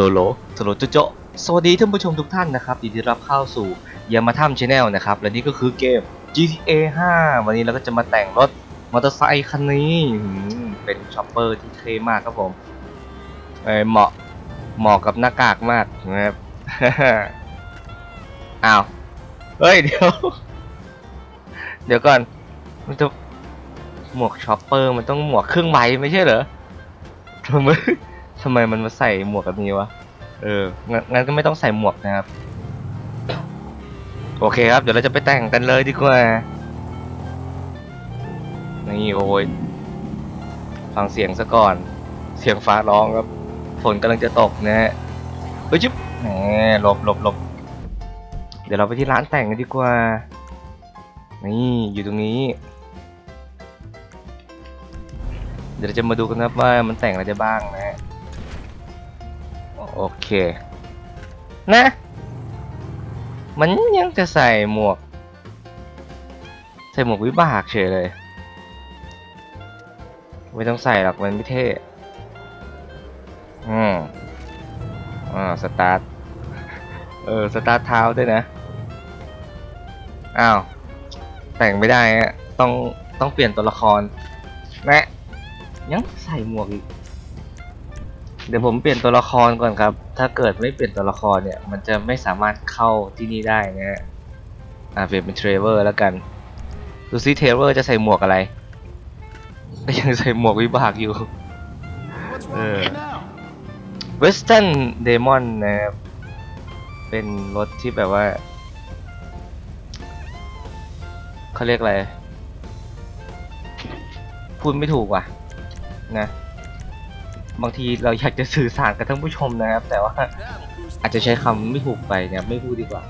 โลโลสโลโจโจสวัสดีท่านผู้ชมทุกท่านนะครับยินดีรับเข้าสู่ยามาทัมชาแนลนะครับ และนี่ก็คือเกม GTA 5 วันนี้เราก็จะมาแต่งรถมอเตอร์ไซค์คันนี้ เป็นช็อปเปอร์ที่เท่มากครับผมเเหมาะเหมาะกับหน้ากากมากนะครับอ้าวเฮ้ยเดี๋ยว เดี๋ยวก่อนมันจะหมวกช็อปเปอร์มันต้องหมวกครึ่งใบไม่ใช่เหรอทำไมทำไมมันมาใส่หมวกแบบนี้วะ เอองั้นก็ไม่ต้องใส่หมวกนะครับ โอเคครับ เดี๋ยวเราจะไปแต่งกันเลยดีกว่า นี่โอ้ยฟังเสียงซะก่อน เสียงฟ้าร้องครับ ฝนกำลังจะตกนะฮะเฮ้ยจิ๊บแหมหลบหลบหลบเดี๋ยวเราไปที่ร้านแต่งกันดีกว่า นี่อยู่ตรงนี้ เดี๋ยวจะมาดูกันครับว่ามันแต่งอะไรได้บ้างนะ โอเค นะ มันยังจะใส่หมวก ใส่หมวกวิบากเฉยเลย ไม่ต้องใส่หรอกมันไม่เท่ อืมอ่าสตาร์ท เออ สตาร์ทเท้าด้วยนะ อ้าว แต่งไม่ได้ฮะต้องต้องเปลี่ยนตัวละครนะยังใส่หมวกอีก เดี๋ยวผมเปลี่ยนตัวละครก่อนครับ ถ้าเกิดไม่เปลี่ยนตัวละครเนี่ย มันจะไม่สามารถเข้าที่นี่ได้นะฮะอ่าเปลี่ยนเป็นเทรเวอร์แล้วกันดูซิเทรเวอร์จะใส่หมวกอะไร ก็ยังใส่หมวกวิบากอยู่ What's Uh. wrong with you now? Western Demon นะครับเป็นรถที่แบบว่าเขาเรียกอะไรพูดไม่ถูกว่ะนะ บางทีเราอยากจะสื่อสารกับท่านผู้ชมนะครับ แต่ว่าอาจจะใช้คำไม่ถูกไปเนี่ยไม่พูดดีกว่า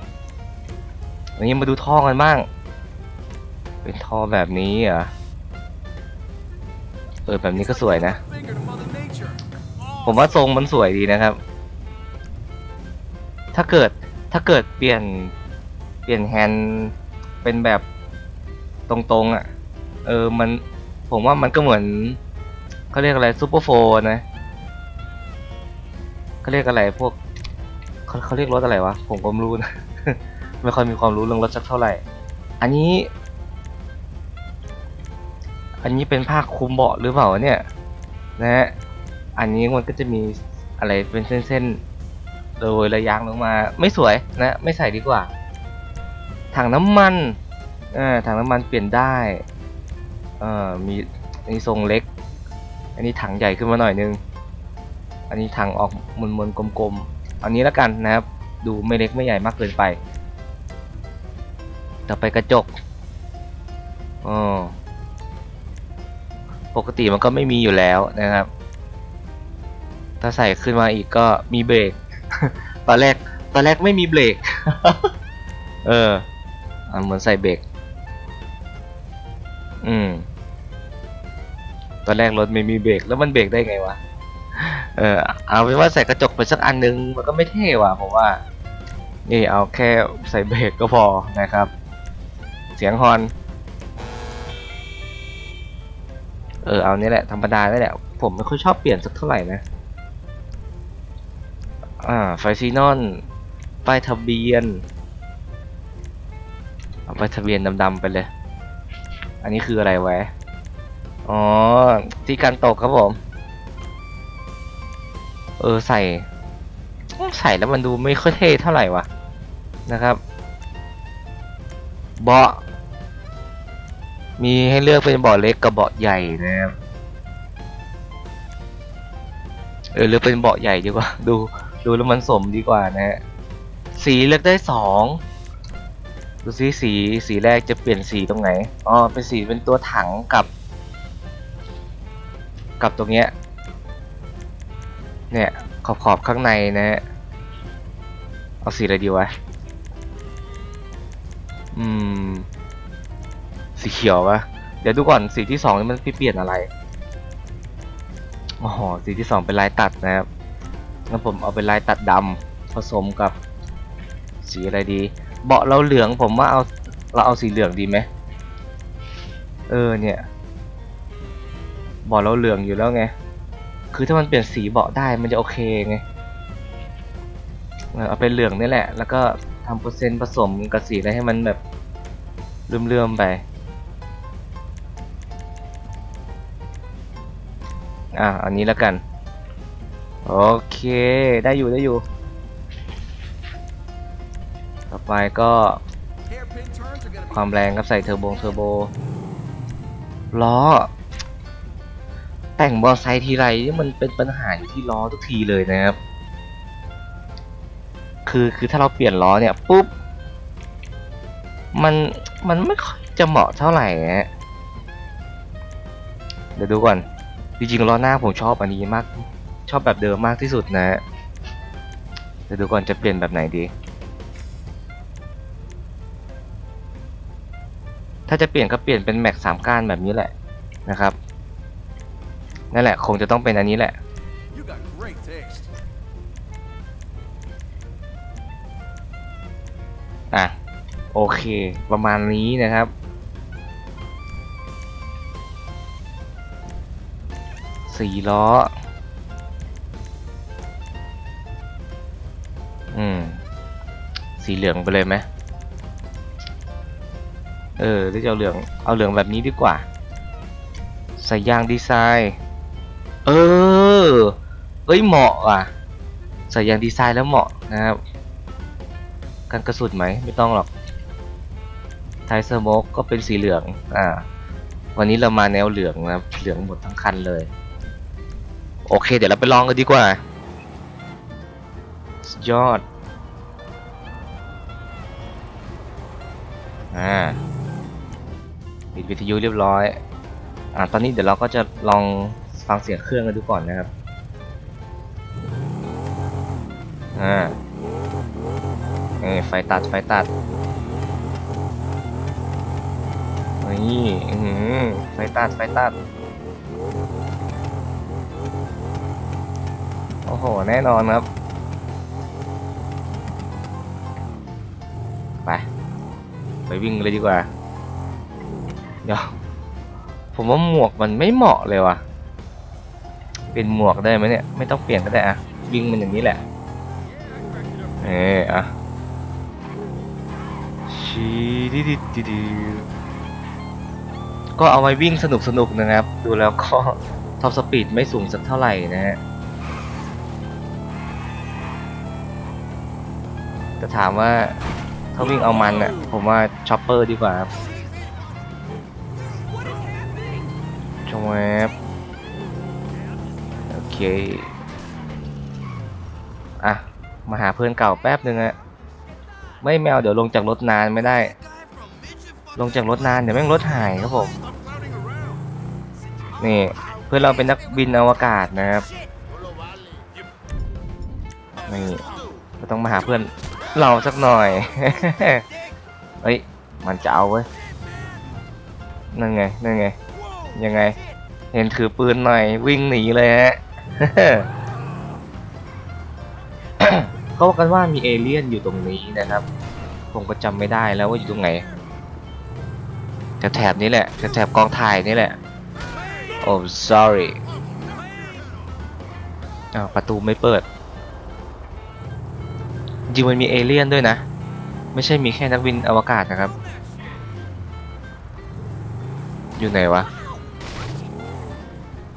วันนี้มาดูท่อกันบ้าง เป็นท่อแบบนี้เหรอเออแบบนี้ก็สวยนะ ผมว่าทรงมันสวยดีนะครับ ถ้าเกิดถ้าเกิดเปลี่ยนเปลี่ยนแฮนด์เป็นแบบตรงๆอะ่ะ เออมันผมว่ามันก็เหมือนเขาเรียกอะไรซูเปอร์โฟนะ เขาเรียกอะไรพวกเขาเขาเรียกรถอะไรวะ ผมก็ไม่รู้นะ ไม่ค่อยมีความรู้เรื่องรถสักเท่าไหร่ อันนี้ อันนี้เป็นผ้าคลุมเบาะหรือเปล่าเนี่ย นะฮะ อันนี้มันก็จะมีอะไรเป็นเส้นๆ โดยระยางลงมา ไม่สวยนะ ไม่ใส่ดีกว่า ถังน้ำมันอ่าถังน้ำมันเปลี่ยนได้เอ่อมีอันนี้ทรงเล็ก อันนี้ถังใหญ่ขึ้นมาหน่อยนึง อันนี้ถังออกมนๆกลมๆอันนี้แล้วกันนะครับ ดูไม่เล็กไม่ใหญ่มากเกินไป ต่อไปกระจกอ๋อปกติมันก็ไม่มีอยู่แล้วนะครับ ถ้าใส่ขึ้นมาอีกก็มีเบรก ตอนแรกตอนแรกไม่มีเบรก เออเหมือนใส่เบรก อืม ตอนแรกรถไม่มีเบรกแล้วมันเบรกได้ไงวะ เออเอาเป็นว่าใส่กระจกไปสักอันนึงมันก็ไม่เท่ว่ะผมว่า นี่เอาแค่ใส่เบรกก็พอนะครับ เสียงฮอน เออเอานี่แหละธรรมดาได้แหละผมไม่ค่อยชอบเปลี่ยนสักเท่าไหร่นะ อ่าไฟซีนอนป้ายทะเบียน เอาป้ายทะเบียนดำๆไปเลย อันนี้คืออะไรไว้อ๋อที่การตกครับผม เออใส่ ใส่แล้วมันดูไม่ค่อยเท่เท่าไหร่วะนะครับ เบาะ มีให้เลือกเป็นเบาะเล็กกับเบาะใหญ่นะครับเออเลือเป็นเบาะใหญ่ดีกว่า ดูดูแล้วมันสมดีกว่านะฮะสีเลือกได้สองดูซิสีสีแรกจะเปลี่ยนสีตรงไหนอ๋อเป็นสีเป็นตัวถังกับ กับตรงเนี้ย เนี่ยขอบขอบข้างในนะฮะเอาสีอะไรดีวะ อืม สีเขียวปะเดี๋ยวดูก่อนสีที่สองนี่มันเปลี่ยนอะไร อ๋อ สีที่สองเป็นลายตัดนะครับ งั้นผมเอาเป็นลายตัดดำผสมกับ สีอะไรดี เบาะเราเหลืองผมว่าเอาเราเอาสีเหลืองดีไหม เออเนี่ย เบาะเราเหลืองอยู่แล้วไง คือถ้ามันเปลี่ยนสีเบาะได้มันจะโอเคไงเอาเป็นเหลืองนี่แหละ แล้วก็ทำเปอร์เซ็นต์ผสมกับสีอะไรให้มันแบบเลื่อมๆไป อะอันนี้แล้วกัน โอเค ได้อยู่ได้อยู่ ต่อไปก็ความแรงครับใส่เทอร์โบเทอร์โบล้อ แต่งมอเตอร์ไซค์ทีไรนี่มันเป็นปัญหาอยู่ที่ล้อทุกทีเลยนะครับ คือคือถ้าเราเปลี่ยนล้อเนี่ยปุ๊บ มันมันไม่ค่อยจะเหมาะเท่าไหร่ฮะเดี๋ยวดูก่อน จริงๆล้อหน้าผมชอบอันนี้มาก ชอบแบบเดิมมากที่สุดนะฮะเดี๋ยวดูก่อนจะเปลี่ยนแบบไหนดี ถ้าจะเปลี่ยนก็เปลี่ยนเป็นแม็กสามก้านแบบนี้แหละนะครับ นั่นแหละ คงจะต้องเป็นอันนี้แหละ You got great taste. อะ โอเค ประมาณนี้นะครับ สี่ล้อ อืม สีเหลืองไปเลยไหมเออหรือจะเอาเหลือง เอาเหลืองแบบนี้ดีกว่า ใส่ยางดีไซน์ เออ เอ้ยเหมาะอะ ใส่ยางดีไซน์แล้วเหมาะนะครับกันกระสุนไหมไม่ต้องหรอกไทยสโมกก็เป็นสีเหลือง อ่า วันนี้เรามาแนวเหลืองนะครับเหลืองหมดทั้งคันเลย โอเค เดี๋ยวเราไปลองกันดีกว่า ยอด อ่าปิดวิทยุเรียบร้อย อ่า ตอนนี้เดี๋ยวเราก็จะลอง ฟังเสียงเครื่องกันดูก่อนนะครับ อ่านี่ไฟตัดไฟตัดนี่อื้อหือไฟตัดไฟตัด โอ้โห แน่นอนครับ ไป ไปวิ่งเลยดีกว่า เดี๋ยว ผมว่าหมวกมันไม่เหมาะเลยว่ะ เป็นหมวกได้ไหมเนี่ย ไม่ต้องเปลี่ยนก็ได้อะวิ่งมันอย่างนี้แหละ เอออะชีดิดิดิดิก็เอาไว้วิ่งสนุกสนุกนะครับ ดูแล้วก็ท็อปสปีดไม่สูงสักเท่าไหร่นะฮะแต่ถามว่าถ้าวิ่งเอามันอะผมว่าช็อปเปอร์ดีกว่าครับชมแวบ อเคอะ มาหาเพื่อนเก่าแป๊บหนึ่งอะไม่แมวเดี๋ยวลงจากรถนานไม่ได้ ลงจากรถนานเดี๋ยวแม่งรถหายครับผม นี่ เพื่อนเราเป็นนักบินอวกาศนะครับ นี่ก็ต้องมาหาเพื่อนเราสักหน่อย เฮ้ย มันจะเอาเว้ย นั่นไง นั่นไง ยังไง เห็นถือปืนหน่อยวิ่งหนีเลยฮะ เขาว่ากันว่ามีเอเลี่ยนอยู่ตรงนี้นะครับ ผมก็จำไม่ได้แล้วว่าอยู่ตรงไหนแถบนี้แหละแถบกองถ่ายนี่แหละ โอ้ sorry อ้าวประตูไม่เปิด จริงมันมีเอเลี่ยนด้วยนะ ไม่ใช่มีแค่นักบินอวกาศนะครับ อยู่ไหนวะ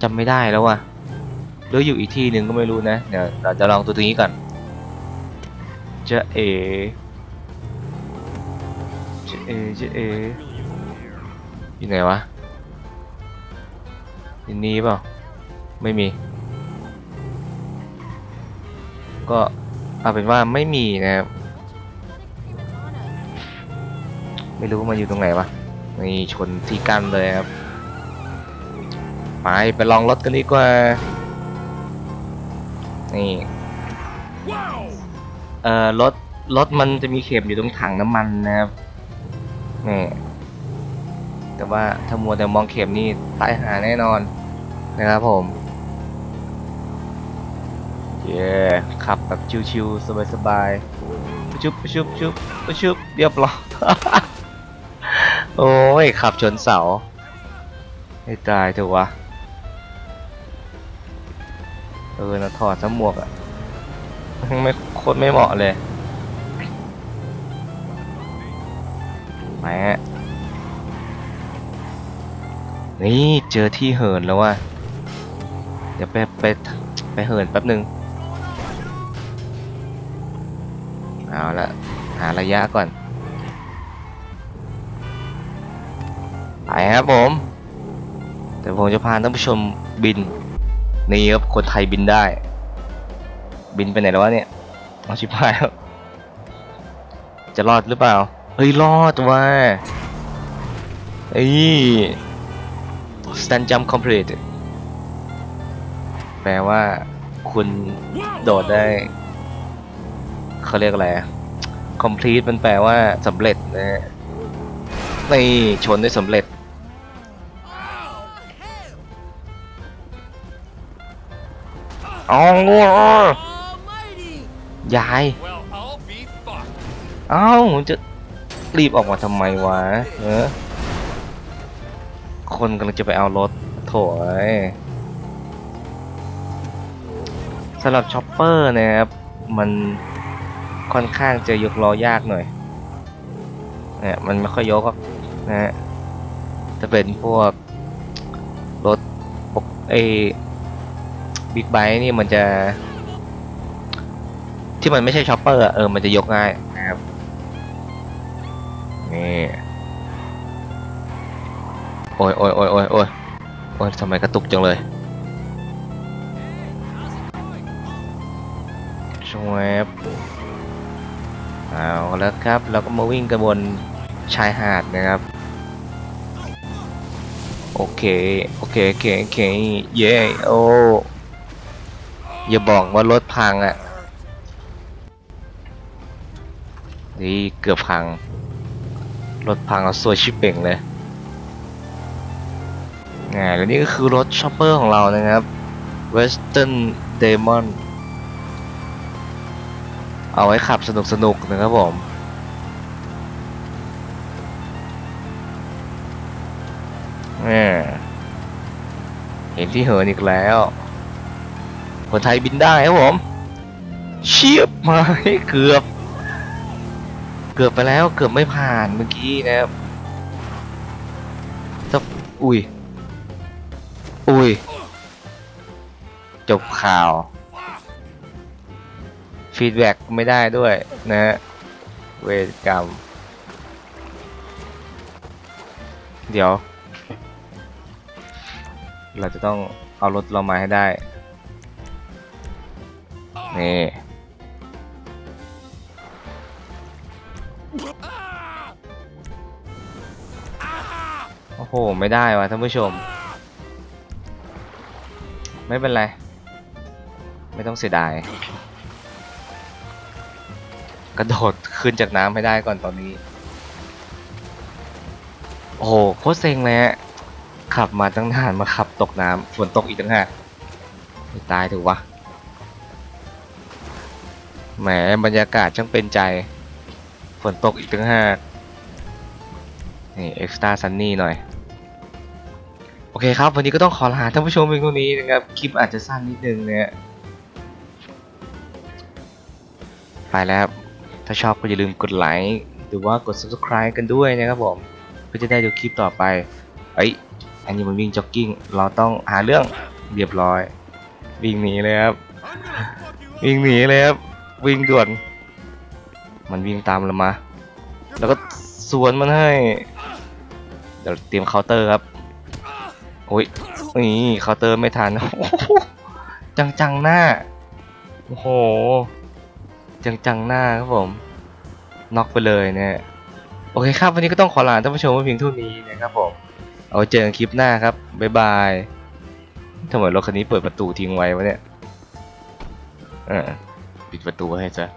จำไม่ได้แล้วว่ะ รืออยู่อีกที่หนึ่งก็ไม่รู้นะ เดี๋ยวเราจะลองตัวตรงนี้ก่อน จะเอ จะเอ จะเอ อยู่ไหนวะอยู่นี่เปล่า ไม่มี ก็เอาเป็นว่าไม่มีนะครับ ไม่รู้ว่ามันอยู่ตรงไหนวะนี่ชนที่กั้นเลยครับ ไปไปลองรถกันดีกว่า นี่ Wow! เอ่อรถรถมันจะมีเข็มอยู่ตรงถังน้ำมันนะครับนี่แต่ว่าถ้ามัวแต่มองเข็มนี่ตายหาแน่นอนนะครับผมเย้ขับแบบชิวๆสบายๆชุบชุบชุบชุบเรียบร้อยโอ้ยขับชนเสา ให้ตายเถอะวะ เออนะถอดซะหมวกอะไม่โคตรไม่เหมาะเลยไปฮะนี่เจอที่เหินแล้วว่ะเดี๋ยวไปไปไปเหินแป๊บหนึ่งเอาละหาระยะก่อนไปครับผม แต่ผมจะพาท่านผู้ชมบิน นี่ครับคนไทยบินได้ บินไปไหนแล้ววะเนี่ยเอาชิบหายแล้วจะรอดหรือเปล่า เฮ้ย รอดว่ะเอ้ย stand jump complete แปลว่าคุณโดดได้ เขาเรียกอะไรอะ complete มันแปลว่าสำเร็จนะฮะนี่ชนได้สำเร็จ อ๋อ Almighty! ยาย Well, I'll be fucked. เอ้าจะรีบออกมาทำไมวะเออคนกำลังจะไปเอารถโถยสำหรับช็อปเปอร์เนะครับ มันค่อนข้างจะยกล้อยากหน่อยเนี่ยมันไม่ค่อยยกหรอกนะฮะจะเป็นพวกรถปกเอ บิ๊กไบค์นี่มันจะ ที่มันไม่ใช่ช็อปเปอร์อะเออมันจะยกง่ายนะครับนี่โอ้ยโอ้ยโอ้ยโอ้ยโอ้ยโอ้ยทำไมกระตุกจังเลยชวบเอาแล้วครับ เราก็มาวิ่งกันบนชายหาดนะครับ โอเค โอเค โอเค โอเค เย้ โอ้ อย่าบอกว่ารถพังอะ่ะ นี่เกือบพัง รถพังเอาซวยชิบเป่งเลยไงแล้วนี่ก็คือรถชอปเปอร์ของเรานะครับ Western Demon เอาไว้ขับสนุกสนุกๆนะครับผมแหม่เห็นที่เหินอีกแล้ว คนไทยบินได้ครับผม เชียบมาเกือบ เกือบไปแล้วเกือบไม่ผ่านเมื่อกี้นะครับจะอุ้ย อุ้ย จบข่าว ฟีดแบ็กไม่ได้ด้วยนะฮะ เวรกรรม เดี๋ยว เราจะต้องเอารถเรามาให้ได้ นี่โอ้โห ไม่ได้ว่ะท่านผู้ชม ไม่เป็นไร ไม่ต้องเสียดาย กระโดดขึ้นจากน้ำให้ได้ก่อนตอนนี้ โอ้โห โคตรเซ็งเลยฮะ ขับมาตั้งนานมาขับตกน้ำฝนตกอีกตั้งหากตายถูกวะ แหมบรรยากาศช่างเป็นใจ ฝนตกอีกตั้งหากนี่เอ็กซ์ตร้าซันนี่หน่อย โอเคครับ วันนี้ก็ต้องขอลาท่านผู้ชมเพียงเท่านี้นะครับ คลิปอาจจะสั้นนิดนึงเนี่ยไปแล้วครับถ้าชอบก็อย่าลืมกดไลค์หรือว่ากด subscribe กันด้วยนะครับผม เพื่อจะได้ดูคลิปต่อไป เอ้ย อันนี้มันวิ่งจ็อกกิ้ง เราต้องหาเรื่องเรียบร้อย วิ่งหนีเลยครับ I'm gonna fuck you up. วิ่งหนีเลยครับ วิ่งด่วน มันวิ่งตามเรามา แล้วก็สวนมันให้ เดี๋ยวเตรียมเคาน์เตอร์ครับโอ้ยนี่เคาน์เตอร์ไม่ทันจังจังๆหน้าโอ้โห จังจังๆหน้าครับผม น็อกไปเลยเนี่ย โอเคครับ วันนี้ก็ต้องขอลาท่านผู้ชมไว้เพียงเท่านี้นะครับผม เอาเจอกันคลิปหน้าครับ บ๊ายบายทำไมรถคันนี้เปิดประตูทิ้งไว้วะเนี่ยเออ ปิดประตูให้ซะ